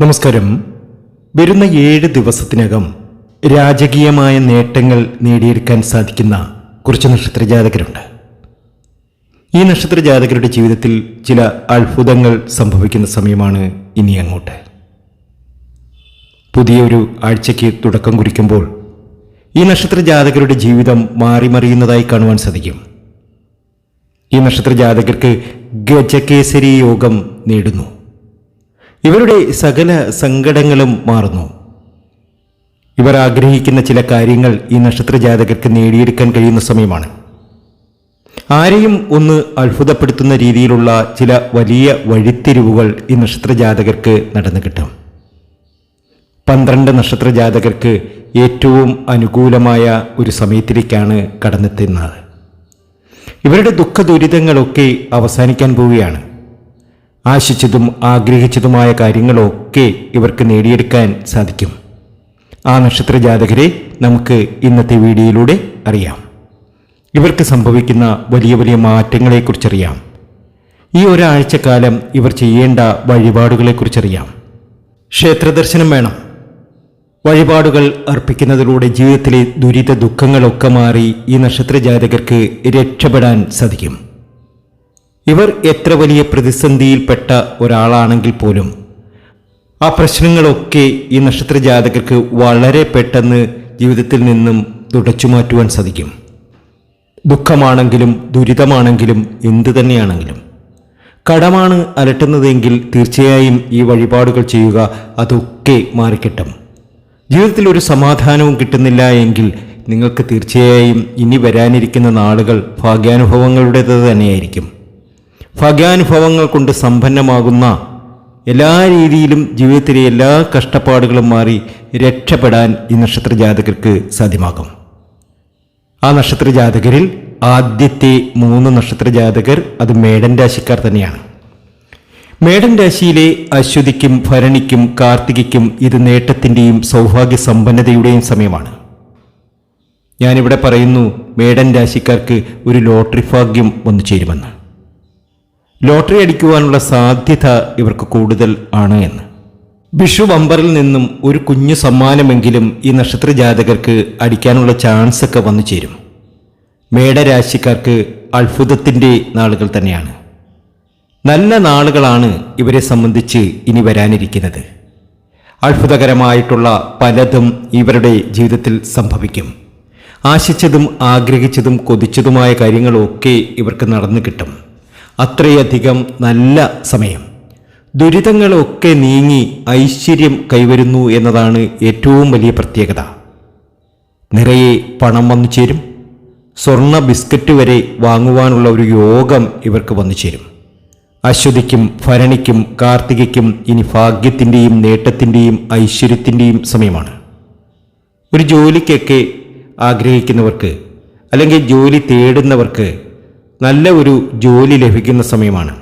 നമസ്കാരം. വരുന്ന ഏഴ് ദിവസത്തിനകം രാജകീയമായ നേട്ടങ്ങൾ നേടിയെടുക്കാൻ സാധിക്കുന്ന കുറച്ച് നക്ഷത്ര ജാതകരുണ്ട് ഈ നക്ഷത്ര ജാതകരുടെ ജീവിതത്തിൽ ചില അത്ഭുതങ്ങൾ സംഭവിക്കുന്ന സമയമാണ് ഇനി അങ്ങോട്ട്. പുതിയൊരു ആഴ്ചയ്ക്ക് തുടക്കം കുറിക്കുമ്പോൾ ഈ നക്ഷത്ര ജാതകരുടെ ജീവിതം മാറിമറിയുന്നതായി കാണുവാൻ സാധിക്കും. ഈ നക്ഷത്ര ജാതകർക്ക് ഗജകേസരി യോഗം നേടുന്നു. ഇവരുടെ സകല സങ്കടങ്ങളും മാറുന്നു. ഇവർ ആഗ്രഹിക്കുന്ന ചില കാര്യങ്ങൾ ഈ നക്ഷത്ര ജാതകർക്ക് നേടിയെടുക്കാൻ കഴിയുന്ന സമയമാണ്. ആരെയും ഒന്ന് അത്ഭുതപ്പെടുത്തുന്ന രീതിയിലുള്ള ചില വലിയ വഴിത്തിരിവുകൾ ഈ നക്ഷത്ര ജാതകർക്ക് നടന്നു കിട്ടും. പന്ത്രണ്ട് നക്ഷത്ര ജാതകർക്ക് ഏറ്റവും അനുകൂലമായ ഒരു സമയത്തിലേക്കാണ് കടന്നെത്തുന്നത്. ഇവരുടെ ദുഃഖ ദുരിതങ്ങളൊക്കെ അവസാനിക്കാൻ പോവുകയാണ്. ആശിച്ചതും ആഗ്രഹിച്ചതുമായ കാര്യങ്ങളൊക്കെ ഇവർക്ക് നേടിയെടുക്കാൻ സാധിക്കും. ആ നക്ഷത്ര ജാതകരെ നമുക്ക് ഇന്നത്തെ വീഡിയോയിലൂടെ അറിയാം. ഇവർക്ക് സംഭവിക്കുന്ന വലിയ വലിയ മാറ്റങ്ങളെക്കുറിച്ചറിയാം. ഈ ഒരാഴ്ചക്കാലം ഇവർ ചെയ്യേണ്ട വഴിപാടുകളെക്കുറിച്ചറിയാം. ക്ഷേത്രദർശനം വേണം. വഴിപാടുകൾ അർപ്പിക്കുന്നതിലൂടെ ജീവിതത്തിലെ ദുരിത ദുഃഖങ്ങളൊക്കെ മാറി ഈ നക്ഷത്ര ജാതകർക്ക് രക്ഷപ്പെടാൻ സാധിക്കും. ഇവർ എത്ര വലിയ പ്രതിസന്ധിയിൽപ്പെട്ട ഒരാളാണെങ്കിൽ പോലും ആ പ്രശ്നങ്ങളൊക്കെ ഈ നക്ഷത്ര ജാതകർക്ക് വളരെ പെട്ടെന്ന് ജീവിതത്തിൽ നിന്നും തുടച്ചു മാറ്റുവാൻ സാധിക്കും. ദുഃഖമാണെങ്കിലും ദുരിതമാണെങ്കിലും എന്തു തന്നെയാണെങ്കിലും. കടമാണ് അലട്ടുന്നതെങ്കിൽ തീർച്ചയായും ഈ വഴിപാടുകൾ ചെയ്യുക അതൊക്കെ മാറിക്കിട്ടും. ജീവിതത്തിൽ ഒരു സമാധാനവും കിട്ടുന്നില്ല എങ്കിൽ നിങ്ങൾക്ക് തീർച്ചയായും ഇനി വരാനിരിക്കുന്ന നാളുകൾ ഭാഗ്യാനുഭവങ്ങളുടേത് തന്നെയായിരിക്കും. ഭാഗ്യാനുഭവങ്ങൾ കൊണ്ട് സമ്പന്നമാകുന്ന എല്ലാ രീതിയിലും ജീവിതത്തിലെ എല്ലാ കഷ്ടപ്പാടുകളും മാറി രക്ഷപ്പെടാൻ ഈ നക്ഷത്ര ജാതകർക്ക് സാധ്യമാകും. ആ നക്ഷത്ര ജാതകരിൽ ആദ്യത്തെ മൂന്ന് നക്ഷത്ര ജാതകർ അത് മേടൻ രാശിക്കാർ തന്നെയാണ്. മേടൻ രാശിയിലെ അശ്വതിക്കും ഭരണിക്കും കാർത്തികയ്ക്കും ഇത് നേട്ടത്തിന്റെയും സൗഭാഗ്യ സമ്പന്നതയുടെയും സമയമാണ്. ഞാനിവിടെ പറയുന്നു മേടൻ രാശിക്കാർക്ക് ഒരു ലോട്ടറി ഭാഗ്യം വന്നു ചേരുമെന്ന്. ലോട്ടറി അടിക്കുവാനുള്ള സാധ്യത ഇവർക്ക് കൂടുതൽ ആണ് എന്ന്. വിഷു വമ്പറിൽ നിന്നും ഒരു കുഞ്ഞു സമ്മാനമെങ്കിലും ഈ നക്ഷത്ര ജാതകർക്ക് അടിക്കാനുള്ള ചാൻസ് ഒക്കെ വന്നു ചേരും. മേടരാശിക്കാർക്ക് അത്ഭുതത്തിന്റെ നാളുകൾ തന്നെയാണ്. നല്ല നാളുകളാണ് ഇവരെ സംബന്ധിച്ച് ഇനി വരാനിരിക്കുന്നത്. അത്ഭുതകരമായിട്ടുള്ള പലതും ഇവരുടെ ജീവിതത്തിൽ സംഭവിക്കും. ആശിച്ചതും ആഗ്രഹിച്ചതും കൊതിച്ചതുമായ കാര്യങ്ങളൊക്കെ ഇവർക്ക് നടന്നു കിട്ടും. അത്രയധികം നല്ല സമയം. ദുരിതങ്ങളൊക്കെ നീങ്ങി ഐശ്വര്യം കൈവരുന്നു എന്നതാണ് ഏറ്റവും വലിയ പ്രത്യേകത. നിറയെ പണം വന്നു ചേരും. സ്വർണ ബിസ്ക്കറ്റ് വരെ വാങ്ങുവാനുള്ള ഒരു യോഗം ഇവർക്ക് വന്നു ചേരും. അശ്വതിക്കും ഭരണിക്കും കാർത്തികയ്ക്കും ഇനി ഭാഗ്യത്തിന്റെയും നേട്ടത്തിന്റെയും ഐശ്വര്യത്തിന്റെയും സമയമാണ്. ഒരു ജോലിക്കൊക്കെ ആഗ്രഹിക്കുന്നവർക്ക് അല്ലെങ്കിൽ ജോലി തേടുന്നവർക്ക് നല്ല ഒരു ജോലി ലഭിക്കുന്ന സമയമാണ്.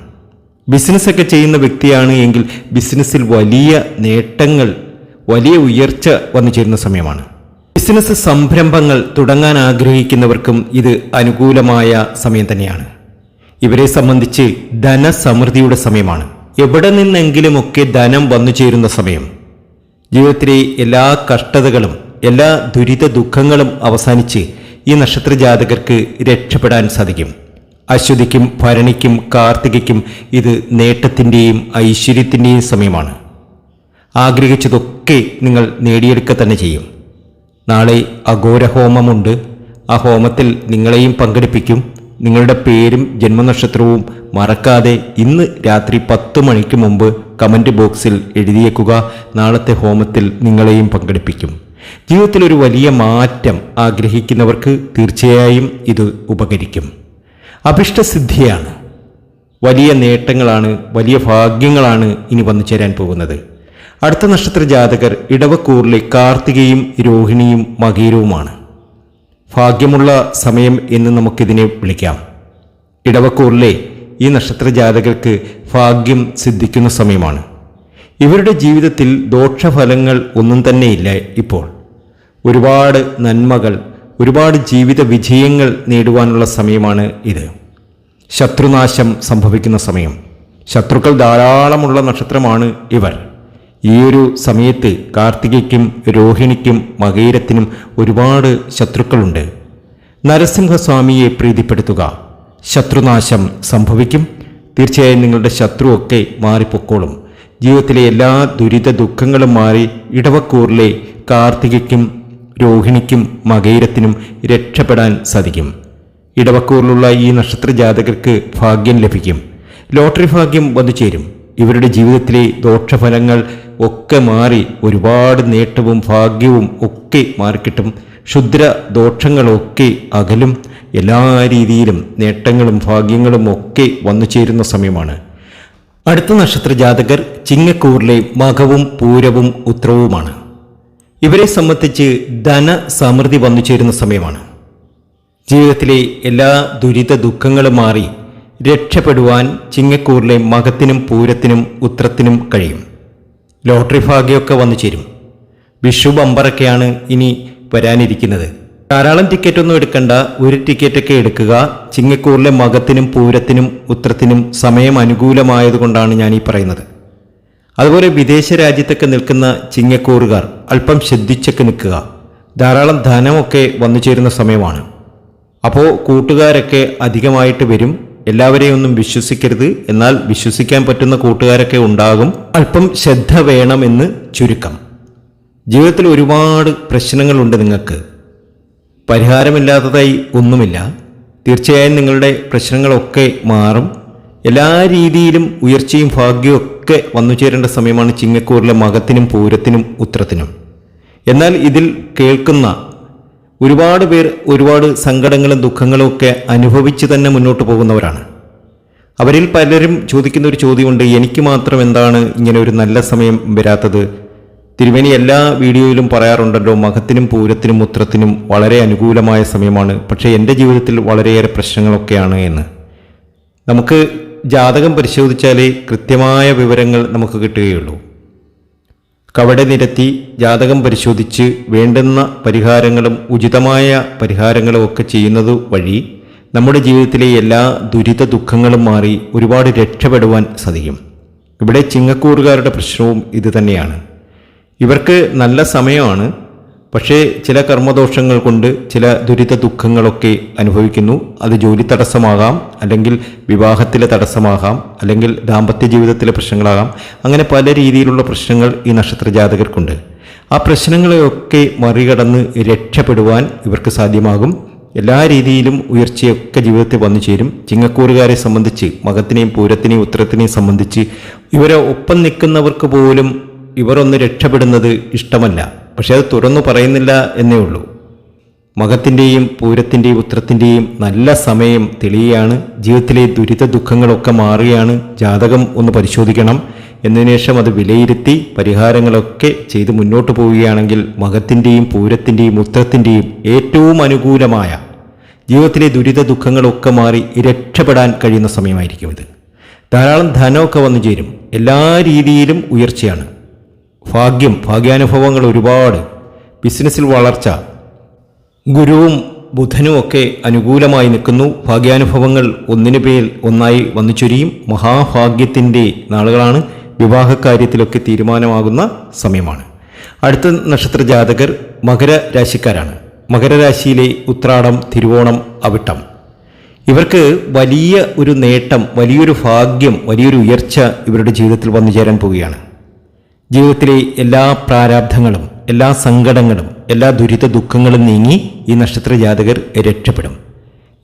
ബിസിനസ്സൊക്കെ ചെയ്യുന്ന വ്യക്തിയാണ് എങ്കിൽ ബിസിനസ്സിൽ വലിയ നേട്ടങ്ങൾ വലിയ ഉയർച്ച വന്നു ചേരുന്ന സമയമാണ്. ബിസിനസ് സംരംഭങ്ങൾ തുടങ്ങാൻ ആഗ്രഹിക്കുന്നവർക്കും ഇത് അനുകൂലമായ സമയം തന്നെയാണ്. ഇവരെ സംബന്ധിച്ച് ധനസമൃദ്ധിയുടെ സമയമാണ്. എവിടെ നിന്നെങ്കിലുമൊക്കെ ധനം വന്നു ചേരുന്ന സമയം. ജീവിതത്തിലെ എല്ലാ കഷ്ടതകളും എല്ലാ ദുരിത ദുഃഖങ്ങളും അവസാനിച്ച് ഈ നക്ഷത്ര ജാതകർക്ക് രക്ഷപ്പെടാൻ സാധിക്കും. അശ്വതിക്കും ഭരണിക്കും കാർത്തികയ്ക്കും ഇത് നേട്ടത്തിന്റെയും ഐശ്വര്യത്തിന്റെയും സമയമാണ്. ആഗ്രഹിച്ചതൊക്കെ നിങ്ങൾ നേടിയെടുക്കുക തന്നെ ചെയ്യും. നാളെ അഘോരഹോമമുണ്ട്. ആ ഹോമത്തിൽ നിങ്ങളെയും പങ്കെടുപ്പിക്കും. നിങ്ങളുടെ പേരും ജന്മനക്ഷത്രവും മറക്കാതെ ഇന്ന് രാത്രി പത്ത് മണിക്ക് മുമ്പ് കമന്റ് ബോക്സിൽ എഴുതിയേക്കുക. നാളത്തെ ഹോമത്തിൽ നിങ്ങളെയും പങ്കെടുപ്പിക്കും. ജീവിതത്തിൽ ഒരു വലിയ മാറ്റം ആഗ്രഹിക്കുന്നവർക്ക് തീർച്ചയായും ഇത് ഉപകരിക്കും. അഭിഷ്ടസിദ്ധിയാണ്. വലിയ നേട്ടങ്ങളാണ് വലിയ ഭാഗ്യങ്ങളാണ് ഇനി വന്നു ചേരാൻ പോകുന്നത്. അടുത്ത നക്ഷത്ര ജാതകർ ഇടവക്കൂറിലെ കാർത്തികയും രോഹിണിയും മകീരവുമാണ്. ഭാഗ്യമുള്ള സമയം എന്ന് നമുക്കിതിനെ വിളിക്കാം. ഇടവക്കൂറിലെ ഈ നക്ഷത്ര ജാതകർക്ക് ഭാഗ്യം സിദ്ധിക്കുന്ന സമയമാണ്. ഇവരുടെ ജീവിതത്തിൽ ദോഷഫലങ്ങൾ ഒന്നും തന്നെയില്ല ഇപ്പോൾ. ഒരുപാട് നന്മകൾ ഒരുപാട് ജീവിത വിജയങ്ങൾ നേടുവാനുള്ള സമയമാണ് ഇത്. ശത്രുനാശം സംഭവിക്കുന്ന സമയം. ശത്രുക്കൾ ധാരാളമുള്ള നക്ഷത്രമാണ് ഇവർ. ഈ ഒരു സമയത്ത് കാർത്തികയ്ക്കും രോഹിണിക്കും മകയിരത്തിനും ഒരുപാട് ശത്രുക്കളുണ്ട്. നരസിംഹസ്വാമിയെ പ്രീതിപ്പെടുത്തുക. ശത്രുനാശം സംഭവിക്കും. തീർച്ചയായും നിങ്ങളുടെ ശത്രുവൊക്കെ മാറിപ്പൊക്കോളും. ജീവിതത്തിലെ എല്ലാ ദുരിത ദുഃഖങ്ങളും മാറി ഇടവക്കൂറിലെ കാർത്തികയ്ക്കും രോഹിണിക്കും മകയിരത്തിനും രക്ഷപ്പെടാൻ സാധിക്കും. ഇടവക്കൂറിലുള്ള ഈ നക്ഷത്ര ജാതകർക്ക് ഭാഗ്യം ലഭിക്കും. ലോട്ടറി ഭാഗ്യം വന്നു ചേരും. ഇവരുടെ ജീവിതത്തിലെ ദോഷഫലങ്ങൾ ഒക്കെ മാറി ഒരുപാട് നേട്ടവും ഭാഗ്യവും ഒക്കെ മാറിക്കിട്ടും. ക്ഷുദ്ര ദോഷങ്ങളൊക്കെ അകലും എല്ലാ രീതിയിലും നേട്ടങ്ങളും ഭാഗ്യങ്ങളും ഒക്കെ വന്നു ചേരുന്ന സമയമാണ്. അടുത്ത നക്ഷത്ര ജാതകർ ചിങ്ങക്കൂറിലെ മകവും പൂരവും ഉത്രവുമാണ്. ഇവരെ സംബന്ധിച്ച് ധന സമൃദ്ധി വന്നു ചേരുന്ന സമയമാണ്. ജീവിതത്തിലെ എല്ലാ ദുരിത ദുഃഖങ്ങളും മാറി രക്ഷപ്പെടുവാൻ ചിങ്ങക്കൂറിലെ മകത്തിനും പൂരത്തിനും ഉത്രത്തിനും കഴിയും. ലോട്ടറി ഭാഗ്യമൊക്കെ വന്നു ചേരും. വിഷു ബമ്പറൊക്കെയാണ് ഇനി വരാനിരിക്കുന്നത്. ധാരാളം ടിക്കറ്റ് ഒന്നും എടുക്കണ്ട. ഒരു ടിക്കറ്റൊക്കെ എടുക്കുക. ചിങ്ങക്കൂറിലെ മകത്തിനും പൂരത്തിനും ഉത്രത്തിനും സമയം അനുകൂലമായതുകൊണ്ടാണ് ഞാൻ ഈ പറയുന്നത്. അതുപോലെ വിദേശ രാജ്യത്തൊക്കെ നിൽക്കുന്ന ചിങ്ങക്കൂറുകാർ അല്പം ശ്രദ്ധിച്ചൊക്കെ നിൽക്കുക. ധാരാളം ധനമൊക്കെ വന്നു ചേരുന്ന സമയമാണ്. അപ്പോൾ കൂട്ടുകാരൊക്കെ അധികമായിട്ട് വരും. എല്ലാവരെയും ഒന്നും വിശ്വസിക്കരുത്. എന്നാൽ വിശ്വസിക്കാൻ പറ്റുന്ന കൂട്ടുകാരൊക്കെ ഉണ്ടാകും. അല്പം ശ്രദ്ധ വേണമെന്ന് ചുരുക്കം. ജീവിതത്തിൽ ഒരുപാട് പ്രശ്നങ്ങളുണ്ട് നിങ്ങൾക്ക്. പരിഹാരമില്ലാത്തതായി ഒന്നുമില്ല. തീർച്ചയായും നിങ്ങളുടെ പ്രശ്നങ്ങളൊക്കെ മാറും. എല്ലാ രീതിയിലും ഉയർച്ചയും ഭാഗ്യവും ഒക്കെ വന്നു ചേരേണ്ട സമയമാണ് ചിങ്ങക്കൂറിലെ മകത്തിനും പൂരത്തിനും ഉത്രത്തിനും. എന്നാൽ ഇതിൽ കേൾക്കുന്ന ഒരുപാട് പേർ ഒരുപാട് സങ്കടങ്ങളും ദുഃഖങ്ങളും ഒക്കെ അനുഭവിച്ച് തന്നെ മുന്നോട്ട് പോകുന്നവരാണ്. അവരിൽ പലരും ചോദിക്കുന്ന ഒരു ചോദ്യമുണ്ട് എനിക്ക് മാത്രം എന്താണ് ഇങ്ങനെ ഒരു നല്ല സമയം വരാത്തത്? തിരുവേനി എല്ലാ വീഡിയോയിലും പറയാറുണ്ടല്ലോ മകത്തിനും പൂരത്തിനും ഉത്രത്തിനും വളരെ അനുകൂലമായ സമയമാണ്. പക്ഷേ എന്റെ ജീവിതത്തിൽ വളരെയേറെ പ്രശ്നങ്ങളൊക്കെയാണ് എന്ന്. നമുക്ക് ജാതകം പരിശോധിച്ചാലേ കൃത്യമായ വിവരങ്ങൾ നമുക്ക് കിട്ടുകയുള്ളൂ. കവട നിരത്തി ജാതകം പരിശോധിച്ച് വേണ്ടുന്ന പരിഹാരങ്ങളും ഉചിതമായ പരിഹാരങ്ങളും ഒക്കെ ചെയ്യുന്നത് വഴി നമ്മുടെ ജീവിതത്തിലെ എല്ലാ ദുരിത ദുഃഖങ്ങളും മാറി ഒരുപാട് രക്ഷപ്പെടുവാൻ സാധിക്കും. ഇവിടെ ചിങ്ങക്കൂറുകാരുടെ പ്രശ്നവും ഇതുതന്നെയാണ് ഇവർക്ക് നല്ല സമയമാണ് പക്ഷേ ചില കർമ്മദോഷങ്ങൾ കൊണ്ട് ചില ദുരിത ദുഃഖങ്ങളൊക്കെ അനുഭവിക്കുന്നു. അത് ജോലി തടസ്സമാകാം അല്ലെങ്കിൽ വിവാഹത്തിലെ തടസ്സമാകാം അല്ലെങ്കിൽ ദാമ്പത്യ ജീവിതത്തിലെ പ്രശ്നങ്ങളാകാം. അങ്ങനെ പല രീതിയിലുള്ള പ്രശ്നങ്ങൾ ഈ നക്ഷത്ര ജാതകർക്കുണ്ട് ആ പ്രശ്നങ്ങളെയൊക്കെ മറികടന്ന് രക്ഷപ്പെടുവാൻ ഇവർക്ക് സാധ്യമാകും. എല്ലാ രീതിയിലും ഉയർച്ചയൊക്കെ ജീവിതത്തിൽ വന്നു ചേരും. ചിങ്ങക്കൂറുകാരെ സംബന്ധിച്ച് മകത്തിനെയും പൂരത്തിനെയും ഉത്തരത്തിനെയും സംബന്ധിച്ച് ഇവരെ ഒപ്പം നിൽക്കുന്നവർക്ക് പോലും ഇവരൊന്ന് രക്ഷപ്പെടുന്നത് ഇഷ്ടമല്ല. പക്ഷെ അത് തുറന്നു പറയുന്നില്ല എന്നേ ഉള്ളൂ. മകത്തിന്റെയും പൂരത്തിന്റെയും ഉത്രത്തിന്റെയും നല്ല സമയം തെളിയാണ് ജീവിതത്തിലെ ദുരിത ദുഃഖങ്ങളൊക്കെ മാറുകയാണ് ജാതകം ഒന്ന് പരിശോധിക്കണം. എന്നതിനു ശേഷം അത് വിലയിരുത്തി പരിഹാരങ്ങളൊക്കെ ചെയ്ത് മുന്നോട്ട് പോവുകയാണെങ്കിൽ മകത്തിന്റെയും പൂരത്തിന്റെയും ഉത്രത്തിന്റെയും ഏറ്റവും അനുകൂലമായ ജീവിതത്തിലെ ദുരിത ദുഃഖങ്ങളൊക്കെ മാറി രക്ഷപ്പെടാൻ കഴിയുന്ന സമയമായിരിക്കും ഇത്. ധാരാളം ധനമൊക്കെ വന്നു ചേരും. എല്ലാ രീതിയിലും ഉയർച്ചയാണ്. ഭാഗ്യം ഭാഗ്യാനുഭവങ്ങൾ ഒരുപാട്. ബിസിനസ്സിൽ വളർച്ച. ഗുരുവും ബുധനും ഒക്കെ അനുകൂലമായി നിൽക്കുന്നു. ഭാഗ്യാനുഭവങ്ങൾ ഒന്നിനു പേൽ ഒന്നായി വന്നു ചൊരിയും. മഹാഭാഗ്യത്തിന്റെ നാളുകളാണ്. വിവാഹകാര്യത്തിലൊക്കെ തീരുമാനമാകുന്ന സമയമാണ്. അടുത്ത നക്ഷത്ര ജാതകർ മകരരാശിക്കാരാണ്. മകരരാശിയിലെ ഉത്രാടം തിരുവോണം അവിട്ടം. ഇവർക്ക് വലിയ ഒരു നേട്ടം വലിയൊരു ഭാഗ്യം വലിയൊരു ഉയർച്ച ഇവരുടെ ജീവിതത്തിൽ വന്നു ചേരാൻ പോവുകയാണ്. ജീവിതത്തിലെ എല്ലാ പ്രാരാബ്ധങ്ങളും എല്ലാ സങ്കടങ്ങളും എല്ലാ ദുരിത ദുഃഖങ്ങളും നീങ്ങി ഈ നക്ഷത്ര ജാതകർ രക്ഷപ്പെടും.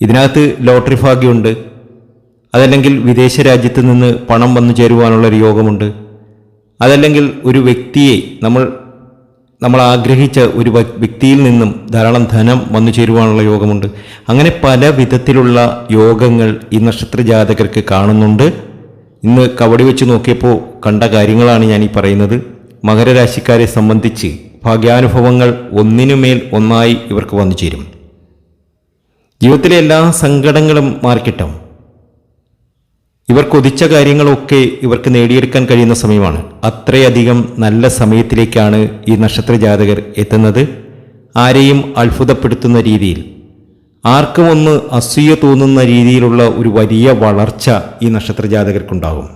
ഇതിനകത്ത് ലോട്ടറി ഭാഗ്യമുണ്ട്. അതല്ലെങ്കിൽ വിദേശ രാജ്യത്ത് നിന്ന് പണം വന്നു ചേരുവാനുള്ളൊരു യോഗമുണ്ട്. അതല്ലെങ്കിൽ ഒരു വ്യക്തിയെ നമ്മൾ നമ്മൾ ആഗ്രഹിച്ച ഒരു വ്യക്തിയിൽ നിന്നും ധാരാളം ധനം വന്നു ചേരുവാനുള്ള യോഗമുണ്ട്. അങ്ങനെ പല വിധത്തിലുള്ള യോഗങ്ങൾ ഈ നക്ഷത്ര ജാതകർക്ക് കാണുന്നുണ്ട്. ഇന്ന് കവടി വെച്ച് നോക്കിയപ്പോൾ കണ്ട കാര്യങ്ങളാണ് ഞാൻ ഈ പറയുന്നത്. മകരരാശിക്കാരെ സംബന്ധിച്ച് ഭാഗ്യാനുഭവങ്ങൾ ഒന്നിനുമേൽ ഒന്നായി ഇവർക്ക് വന്നു ചേരും. ജീവിതത്തിലെ എല്ലാ സങ്കടങ്ങളും മാറിക്കിട്ടും. ഇവർ കൊതിച്ച കാര്യങ്ങളൊക്കെ ഇവർക്ക് നേടിയെടുക്കാൻ കഴിയുന്ന സമയമാണ്. അത്രയധികം നല്ല സമയത്തിലേക്കാണ് ഈ നക്ഷത്ര ജാതകർ എത്തുന്നത്. ആരെയും അത്ഭുതപ്പെടുത്തുന്ന രീതിയിൽ ആർക്കും ഒന്ന് അസൂയ തോന്നുന്ന രീതിയിലുള്ള ഒരു വലിയ വളർച്ച ഈ നക്ഷത്ര ജാതകർക്കുണ്ടാകും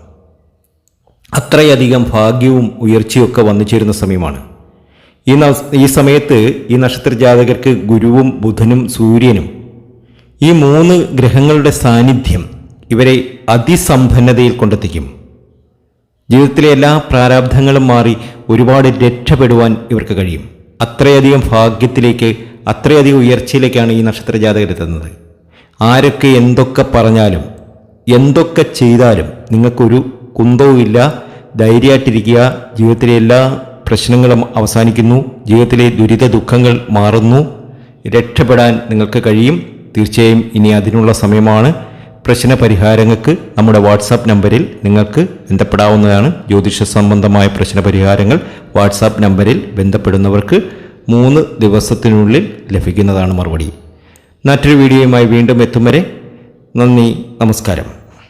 അത്രയധികം ഭാഗ്യവും ഉയർച്ചയൊക്കെ വന്നു ചേരുന്ന സമയമാണ്. ഈ ഈ സമയത്ത് ഈ നക്ഷത്ര ജാതകർക്ക് ഗുരുവും ബുധനും സൂര്യനും ഈ മൂന്ന് ഗ്രഹങ്ങളുടെ സാന്നിധ്യം ഇവരെ അതിസമ്പന്നതയിൽ കൊണ്ടെത്തിക്കും. ജീവിതത്തിലെ എല്ലാ പ്രാരാബ്ധങ്ങളും മാറി ഒരുപാട് രക്ഷപ്പെടുവാൻ ഇവർക്ക് കഴിയും. അത്രയധികം ഭാഗ്യത്തിലേക്ക് അത്രയധികം ഉയർച്ചയിലേക്കാണ് ഈ നക്ഷത്ര ജാതകർ എത്തുന്നത്. ആരൊക്കെ എന്തൊക്കെ പറഞ്ഞാലും എന്തൊക്കെ ചെയ്താലും നിങ്ങൾക്കൊരു കുന്തവുമില്ല. ധൈര്യമായിട്ടിരിക്കുക. ജീവിതത്തിലെ എല്ലാ പ്രശ്നങ്ങളും അവസാനിക്കുന്നു. ജീവിതത്തിലെ ദുരിത ദുഃഖങ്ങൾ മാറുന്നു. രക്ഷപ്പെടാൻ നിങ്ങൾക്ക് കഴിയും. തീർച്ചയായും ഇനി അതിനുള്ള സമയമാണ്. പ്രശ്ന പരിഹാരങ്ങൾക്ക് നമ്മുടെ വാട്സാപ്പ് നമ്പറിൽ നിങ്ങൾക്ക് ബന്ധപ്പെടാവുന്നതാണ്. ജ്യോതിഷ സംബന്ധമായ പ്രശ്ന പരിഹാരങ്ങൾ വാട്സാപ്പ് നമ്പറിൽ ബന്ധപ്പെടുന്നവർക്ക് മൂന്ന് ദിവസത്തിനുള്ളിൽ ലഭിക്കുന്നതാണ് മറുപടി. മറ്റൊരു വീഡിയോയുമായി വീണ്ടും എത്തും വരെ നന്ദി നമസ്കാരം.